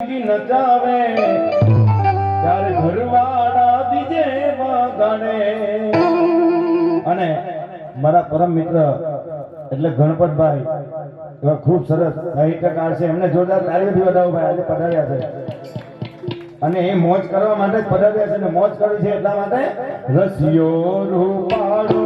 નચાવે ત્યારે ઘરવાળા બીજે ગણે. અને મારા પરમ મિત્ર, એટલે ગણપતભાઈ એવા ખૂબ સરસ સાહિત્યકાર છે. એમને જોરદાર તાળીઓથી વધાવો ભાઈ, આજે પધાર્યા છે. અને એ મોજ કરવા માટે જ પધાર્યા છે ને મોજ કરી છે એટલા માટે રસિયો રૂપાળો